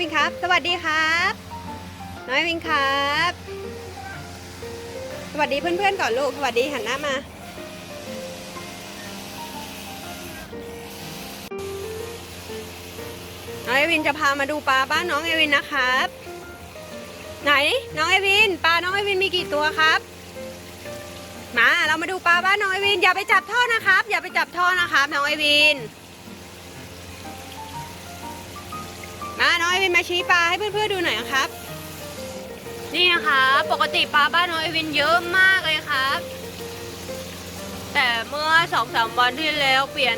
วินครับ สวัสดีครับ น้อยวินครับ สวัสดีเพื่อนๆก่อนลูก สวัสดีหันหน้ามา น้องเอวินจะพามาดูปลาบ้านน้องเอวินนะครับ ไหนน้องเอวิน ปลาน้องเอวินมีกี่ตัวครับ มาเรามาดูปลาบ้านน้องเอวิน อย่าไปจับท่อนะครับ อย่าไปจับท่อนะครับ น้องเอวิน เวินมาชี้ปลาให้เพื่อนๆดูหน่อยครับ นี่นะคะปกติปลาบ้านน้องเอวินเยอะมากเลยครับ แต่เมื่อสองสามวันที่แล้วเปลี่ยน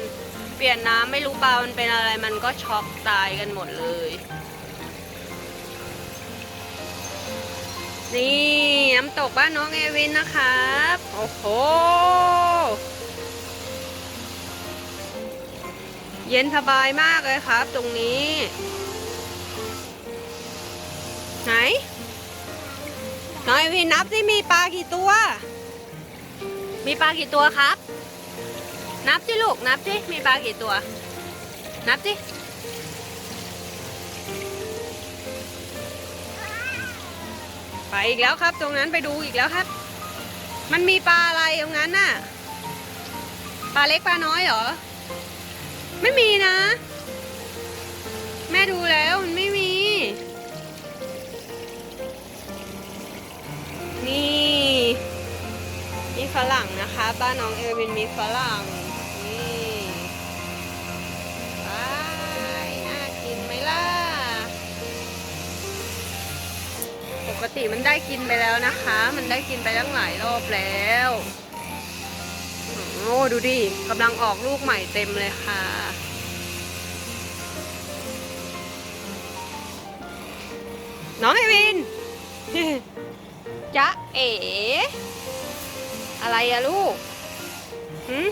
เปลี่ยนน้ำไม่รู้ปลามันเป็นอะไรมันก็ช็อกตายกันหมดเลย นี่น้ำตกบ้านน้องเอวินนะครับโอ้โหเย็นสบายมากเลยครับ ตรงนี้ ไหนน้องเอวินนับสิมีปลากี่ตัว มีปลากี่ตัวครับ นับสิลูกนับสิมีปลากี่ตัว นับสิไปอีกแล้วครับ ตรงนั้นไปดูอีกแล้วครับ มันมีปลาอะไรตรงนั้นน่ะ ปลาเล็กปลาน้อยเหรอ ไม่มีนะ แม่ดูแล้วมันไม่ รั่งนะคะ บ้านน้องเอวินมีฝรั่ง นี่ไปน่ากินไหมล่ะ ปกติมันได้กินไปแล้วนะคะ มันได้กินไปตั้งหลายรอบแล้วโอ้ดูดิกำลังออกลูกใหม่เต็มเลยค่ะน้องเอวินจ๊ะเอ๋ อะไรอะลูกหืม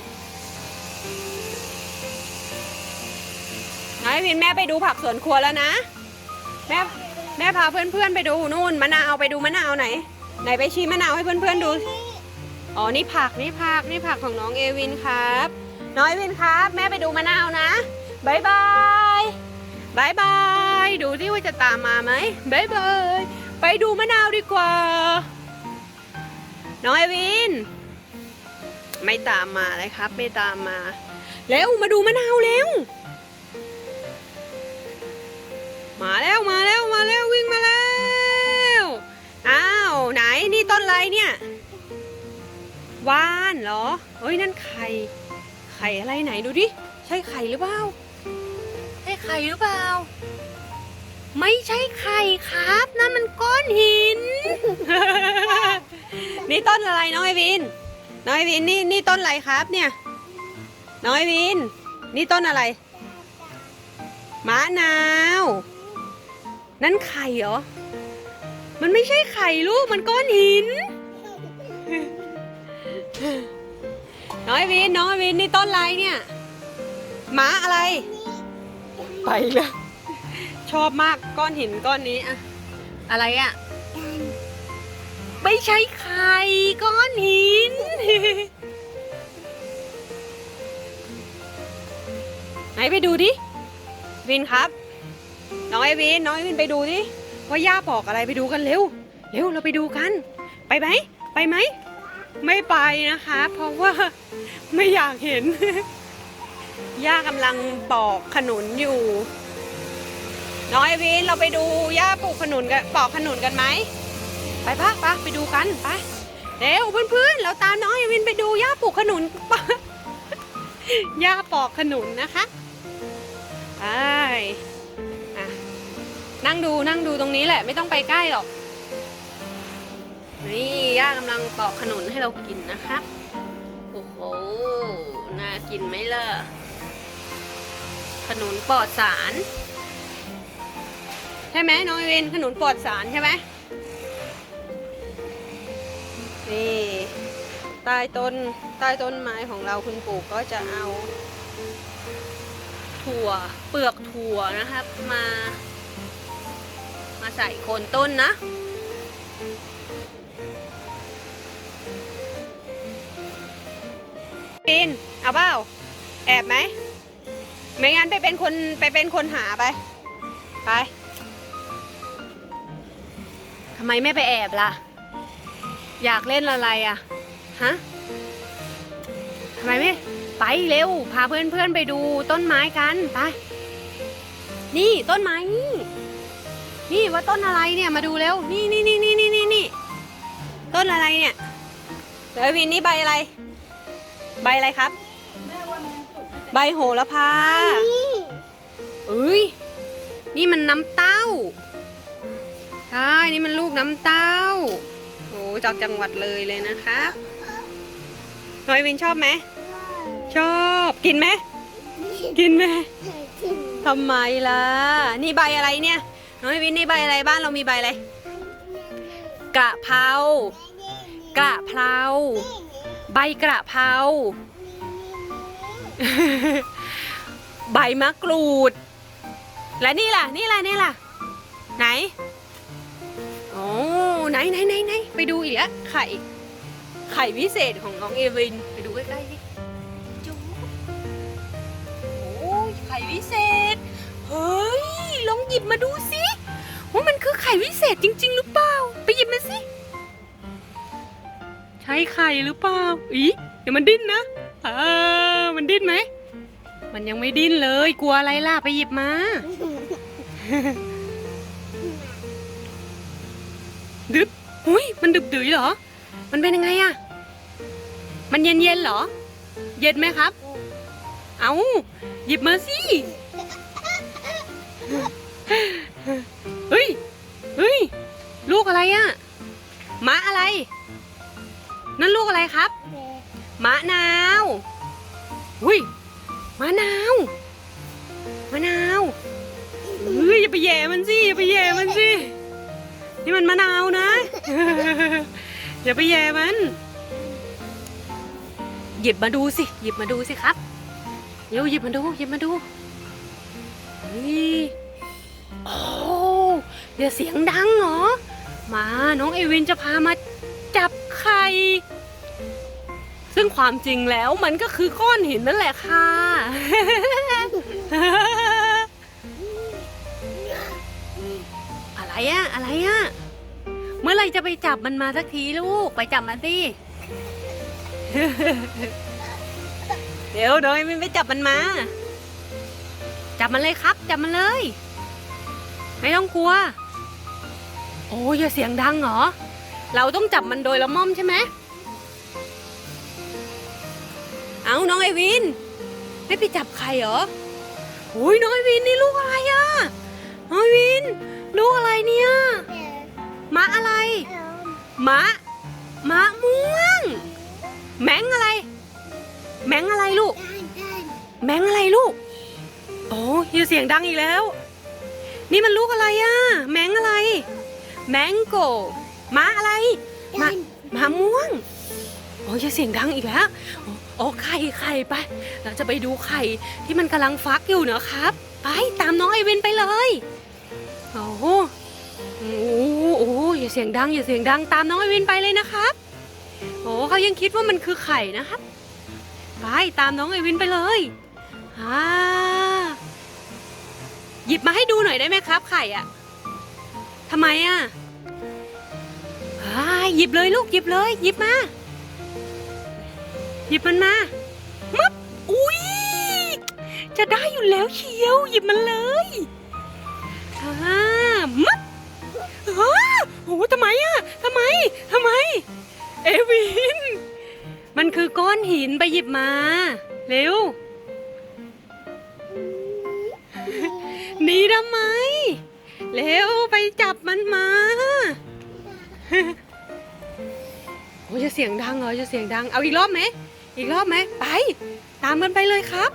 น้องเอวินแม่ไปดูผักสวนครัวแล้วนะ แม่แม่พาเพื่อนๆไปดูนู่นมะนาวไปดูมะนาวไหน ไหนไปชี้มะนาวให้เพื่อนๆดู อ๋อ นี่ผักนี่ผักนี่ผักของน้องเอวินครับ น้องเอวินครับ แม่ไปดูมะนาวนะบายบายบายบายดูที่ว่าจะตามมาไหมบายบายไปดูมะนาวดีกว่า น้องเอวิน ไม่ตามมาเลยครับ ไม่ตามมาแล้วมาดูมะนาวเร็วมาแล้วมาแล้วมาแล้ววิ่งมาแล้วอ้าวไหนนี่ต้นอะไรเนี่ยว่านเหรอเฮ้ยนั่นไข่ไข่อะไรไหนดูดิใช่ไข่หรือเปล่าใช่ไข่หรือเปล่า ไม่ใช่ไข่ครับนั่นมันก้อนหิน นี่ต้นอะไรน้องไอวิน น้องไอวินนี่นี่ต้นอะไรครับเนี่ย น้องไอวิน นี่ต้นอะไรมะนาว นั่นไข่เหรอ มันไม่ใช่ไข่ลูก มันก้อนหิน น้อยวิน น้อยวิน นี่ต้นอะไรเนี่ย หมาอะไร ไปแล้ว ชอบมากก้อนหินก้อนนี้อะ อะไรอะ ไม่ใช่ไข่ก้อนหิน ไหนไปดูดิ วินครับ น้องไอวิน น้องไอวินไปดูดิ ว่าย่าบอกอะไรไปดูกันเร็ว เร็วเราไปดูกัน ไปไหม ไปไหม ไม่ไปนะคะ เพราะว่าไม่อยากเห็น ย่ากำลังปอกขนุนอยู่ น้องไอวินเราไปดูย่าปลูกขนุนกันปอกขนุนกันไหม ไปปะปะไปดูกันไปเร็วเพื่อนๆเราตามน้องไอวินไปดูย่าปลูกขนุนปะย่าปอกขนุนนะคะไปนั่งดูนั่งดูตรงนี้แหละไม่ต้องไปใกล้หรอก นี่ย่ากำลังปอกขนุนให้เรากินนะคะโอ้โหน่ากินไหมล่ะขนุนปลอดสาร ใช่ไหมน้องเวนขนุนปลอดสารใช่ไหม นี่ใต้ต้นใต้ต้นไม้ของเราคุณปู่ก็จะเอา ถั่วเปลือกถั่วนะครับ มา มาใส่โคนต้นนะปีนเอาเปล่าแอบไหมไม่งั้นไปเป็นคนไปเป็นคนหาไป ไปทำไมไม่ไปแอบล่ะ อยากเล่นอะไรอะ ฮะทำไมไม่ไปเร็ว พาเพื่อนเพื่อนๆไปดูต้นไม้กัน ไป นี่ต้นไม้นี่ นี่ว่าต้นอะไรเนี่ยมาดูเร็ว นี่นี่นี่นี่นี่นี่นี่ต้นอะไรเนี่ยเดี๋ยววินนี่ใบอะไร ใบอะไรครับ ใบโหระพาเอ้ย นี่มันน้ำเต้าใช่นี่มันลูกน้ำเต้าโอ้ จากจังหวัดเลยเลยนะครับน้อยวินชอบไหมชอบกินไหมกินไหมทำไมล่ะ นี่ใบอะไรเนี่ยน้อยวินนี่ใบอะไรบ้านเรามีใบอะไรกระเพรากระเพราใบกระเพราใบมะกรูด และนี่ล่ะ นี่ล่ะ นี่ล่ะ ไหน โอ้ ไหนไหนไหนไหน ไปดูอีกแล้วไข่ ไข่วิเศษของน้องเอวิน ไปดูใกล้ๆดิจูโอ้ยไข่วิเศษ เฮ้ย ลองหยิบมาดูสิว่ามันคือไข่วิเศษจริง ๆ หรือเปล่า ไปหยิบมาสิ ใช่ไข่หรือเปล่าอีเดี๋ยวมันดิ้นนะอ่ามันดิ้นไหม มันยังไม่ดิ้นเลย กลัวอะไรล่ะ ไปหยิบมา ดึบ อุ้ยมันดึบดือยเหรอ มันเป็นยังไงอะมันเย็นเย็นเหรอ เย็นไหมครับ เอาหยิบมาสิเฮ้ยเฮ้ยลูกอะไรอะมะอะไร นั่นลูกอะไรครับมะนาวอุ้ยมะนาวมะนาวเฮ้ยอย่าไปแย่มันสิอย่าไปแย่มันสิ นี่มันมะนาวนะ อย่าไปแย่มัน หยิบมาดูสิ หยิบมาดูสิครับเดี๋ยวหยิบมาดู หยิบมาดูเฮ้ยโอ้เดี๋ยวเสียงดังเหรอ มาน้องเอวินจะพามาจับไข่ซึ่งความจริงแล้วมันก็คือก้อนหินนั่นแหละค่ะ อะไรอะอะไรอะ เมื่อไหรจะไปจับมันมาสักทีลูก ไปจับมันสิ เดี๋ยวโดยมันไปจับมันมา จับมันเลยครับ จับมันเลย ไม่ต้องกลัว โอ้ยอย่าเสียงดังเหรอ เราต้องจับมันโดยละม่อมใช่ไหม เอาน้องไอวิน ไม่ไปจับใครเหรอโอ้ยน้องไอวินนี่ลูกอะไรอะน้องไอวิน ลูกอะไรเนี่ย มะอะไร มะ มะม่วง แมงอะไร แมงอะไรลูก แมงอะไรลูก โอ้ยอย่าเสียงดังอีกแล้ว นี่มันลูกอะไรอะแมงอะไร แมงโกมะอะไร มะมะม่วง โอ้ยอย่าเสียงดังอีกแล้วโอ้โอ้ไข่ไข่ไป เราจะไปดูไข่ที่มันกำลังฟักอยู่เนอะครับ ไปตามน้องไอวินไปเลย โอ้โหโอ้โหโอย่าเสียงดังอย่าเสียงดังตามน้องไอวินไปเลยนะครับโอ้เขายังคิดว่ามันคือไข่นะครับไปตามน้องไอวินไปเลยอ่าหยิบมาให้ดูหน่อยได้ไหมครับ ไข่อะทำไมอะอ่าหยิบเลยลูกหยิบเลย หยิบมาหยิบมันมามับอุ้ยจะได้อยู่แล้วเชียว หยิบมันเลยอ่ามับ อ้าโอ้โหทำไมอะทำไมทำไม เอวิน มันคือก้อนหินไปหยิบมา เร็วหนีทำไม เร็วไปจับมันมาโอ้จะเสียงดังเหรอจะเสียงดัง เอาอีกรอบไหม อีกรอบไหม ไป ตามมันไปเลยครับ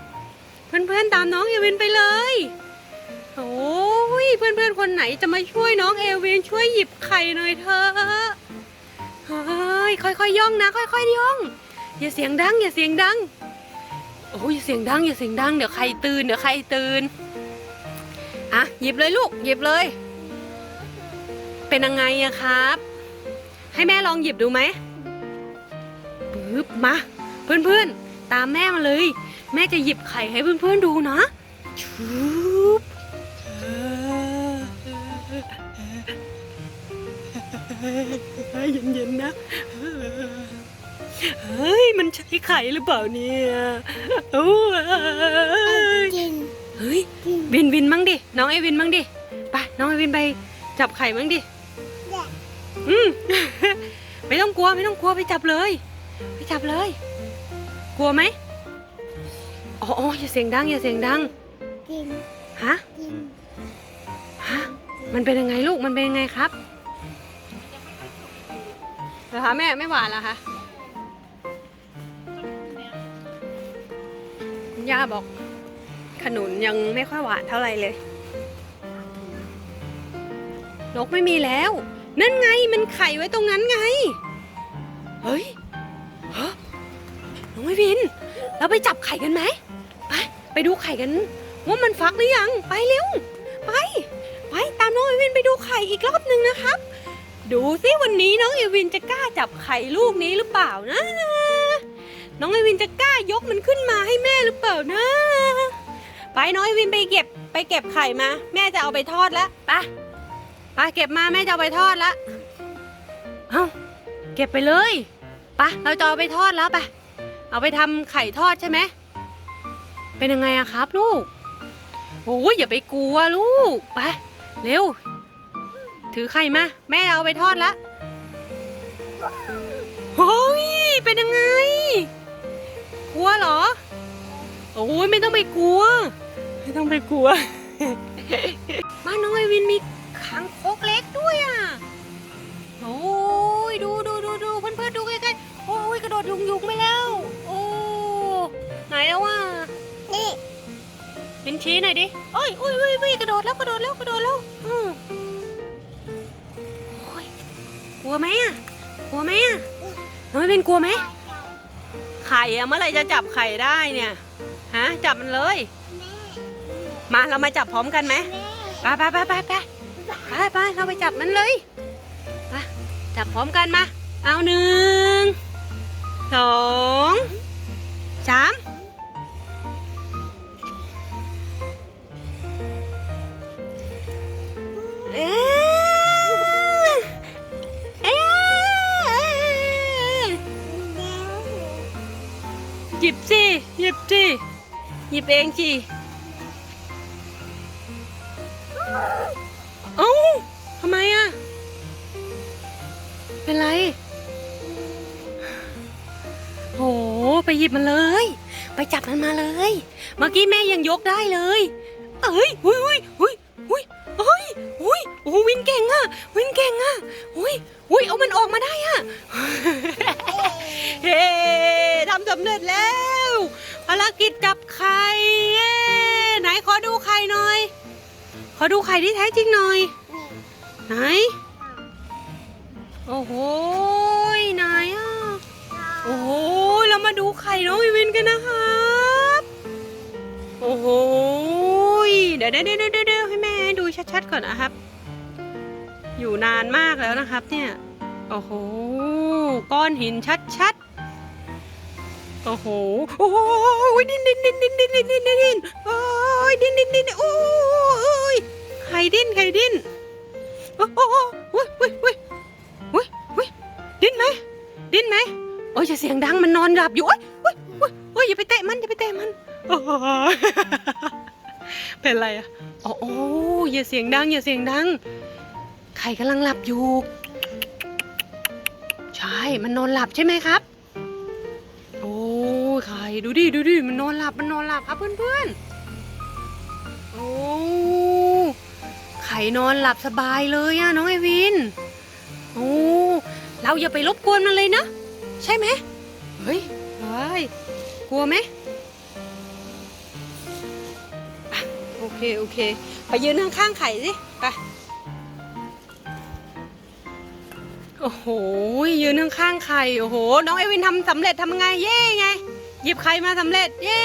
เพื่อนๆตามน้องเอวินไปเลย โอ้ยเพื่อนๆคนไหนจะมาช่วยน้องเอเวนช่วยหยิบไข่หน่อยเถอะเฮ้ยค่อยๆย่องนะ ค่อยๆย่อง อย่าเสียงดังอย่าเสียงดังโอ้ยอย่าเสียงดังอย่าเสียงดังเดี๋ยวใครตื่นเดี๋ยวใครตื่นอะหยิบเลยลูกหยิบเลย เป็นยังไงอะครับ ให้แม่ลองหยิบดูไหมปึ๊บมา เพื่อนๆตามแม่มาเลย แม่จะหยิบไข่ให้เพื่อนๆดูนะชุบ เย็นๆนะ เฮ้ย มันใช่ไข่หรือเปล่าเนี่ยโอ้ยกินเฮ้ย วินวินมั้งดิ น้องไอวินมั้งดิ ไป น้องไอวินไปจับไข่มั้งดิแดอืม ไม่ต้องกลัว ไม่ต้องกลัว ไปจับเลย ไปจับเลย กลัวไหมอ๋ออ๋ออย่าเสียงดัง อย่าเสียงดัง กิน ฮะ กิน ฮะ มันเป็นยังไงลูก มันเป็นยังไงครับ เหรอคะแม่ไม่หวานเหรอคะคุณย่าบอกขนุนยังไม่ค่อยหวานเท่าไหร่เลย นกไม่มีแล้ว นั่นไงมันไข่ไว้ตรงนั้นไง เฮ้ยฮะน้องไม่วิน เราไปจับไข่กันไหมไปไปดูไข่กัน ว่ามันฟักหรือยัง ไปเร็ว ไป ไปตามน้องเอวินไปดูไข่อีกรอบหนึ่งนะครับ ดูสิวันนี้น้องเอวินจะกล้าจับไข่ลูกนี้หรือเปล่านะ น้องเอวินจะกล้ายกมันขึ้นมาให้แม่หรือเปล่านะ ไปน้องเอวินไปเก็บไปเก็บไข่มา แม่จะเอาไปทอดแล้วไปไปเก็บมาแม่จะเอาไปทอดแล้วเอาเก็บไปเลยไปเราจะเอาไปทอดแล้วไปเอาไปทำไข่ทอดใช่ไหมเป็นยังไงอะครับ ลูกโอ้ยอย่าไปกลัวลูกไปเร็ว ถือไข่มาแม่เอาไปทอดละโอ้ยเป็นยังไง กลัวเหรอ โอ้ยไม่ต้องไปกลัว ไม่ต้องไปกลัว บ้านน้องไอวินมีคางคกเล็กด้วยอะ โอ้ยดูดูดูดูเพื่อนเพื่อนๆดูใกล้ๆโอ้ยกระโดดยุงยุงไปแล้ว โอ้ไหนแล้วว่ะนี่มินชี้หน่อยดิโอ้ยโอ้ยโอ้ยโอ้ยกระโดดแล้วกระโดดแล้วกระโดดแล้วอืมโอ้ย กลัวไหมอะ กลัวไหมอะน้องเป็นกลัวไหม ไข่อะเมื่อไหรจะจับไข่ได้เนี่ย ฮะ จับมันเลย มาเรามาจับพร้อมกันไหมไปไปไปไปไปไปไปเราไปจับมันเลยไปจับพร้อมกันมา เอาหนึ่งสอง เองสิเอ้าทำไมอะ เป็นไร โห ไปหยิบมันเลย ไปจับมันมาเลย เมื่อกี้แม่ยังยกได้เลย เอ้ยหุยหุยหุยหุยเอ้ยหุยโอ้วินเก่งอะวินเก่งอะหุยหุยเอามันออกมาได้อะเฮ้ทำสำเร็จแล้ว ภารกิจจับไข่เย้ไหนขอดูไข่หน่อย ขอดูไข่ที่แท้จริงหน่อย ไหน โอ้โหไหนอะ โอ้โหเรามาดูไข่น้องอีวินกันนะครับโอ้โหเดี๋ยวเดี๋ยวเดี๋ยวเดี๋ยวให้แม่ดูชัดๆก่อนนะครับ อยู่นานมากแล้วนะครับเนี่ย โอ้โห ก้อนหินชัดๆ โอ้โห โอ้ยดิ้นดิ้นดิ้นดิ้นดิ้นดิ้นดิ้นดิ้นโอ้ยดิ้นดิ้นดิ้นโอ้ยไข่ดิ้นไข่ดิ้นโอ้โหโอ้ยโอ้ยโอ้ยโอ้ยโอ้ยดิ้นไหมดิ้นไหมโอ้ยจะเสียงดังมันนอนหลับอยู่โอ้ยโอ้ยโอ้ยโอ้ยอย่าไปเตะมันอย่าไปเตะมันโอ้ยเป็นไรอะอ๋อโอ้ยอย่าเสียงดังอย่าเสียงดังไข่กำลังหลับอยู่ ใช่มันนอนหลับใช่ไหมครับ ดูดิดูดิมันนอนหลับมันนอนหลับครับเพื่อนๆโอ้ไข่นอนหลับสบายเลยอะน้องไอวินโอ้เราอย่าไปรบกวนมันเลยนะ ใช่ไหมเฮ้ยเฮ้ยกลัวไหมโอเคโอเค ไปยืนข้างๆไข่สิไปโอ้โหยืนข้างๆไข่โอ้โหน้องเอวินทำสำเร็จทำไงเย่ไง หยิบไข่มาสำเร็จ เย่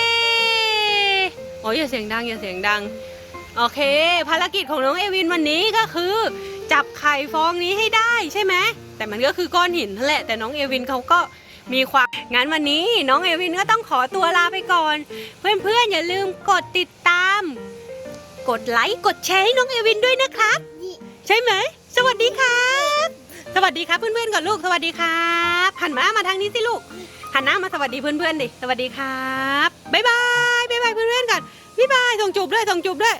โอ้ยอย่าเสียงดังอย่าเสียงดัง โอเค ภารกิจของน้องเอวินวันนี้ก็คือ จับไข่ฟองนี้ให้ได้ใช่ไหมแต่มันก็คือก้อนหินนั่นแหละแต่น้องเอวินเขาก็มีความงั้นวันนี้น้องเอวินก็ต้องขอตัวลาไปก่อน เพื่อนๆอย่าลืมกดติดตาม กดไลค์กดแชร์ให้น้องเอวินด้วยนะครับ ใช่ไหม สวัสดีครับ สวัสดีครับเพื่อนๆก่อนลูกสวัสดีครับหันมามาทางนี้สิลูกหันหน้ามาสวัสดีเพื่อนๆดิสวัสดีครับบ๊ายบายบ๊ายบายเพื่อนๆก่อนบ๊ายบายส่งจูบด้วยส่งจูบด้วย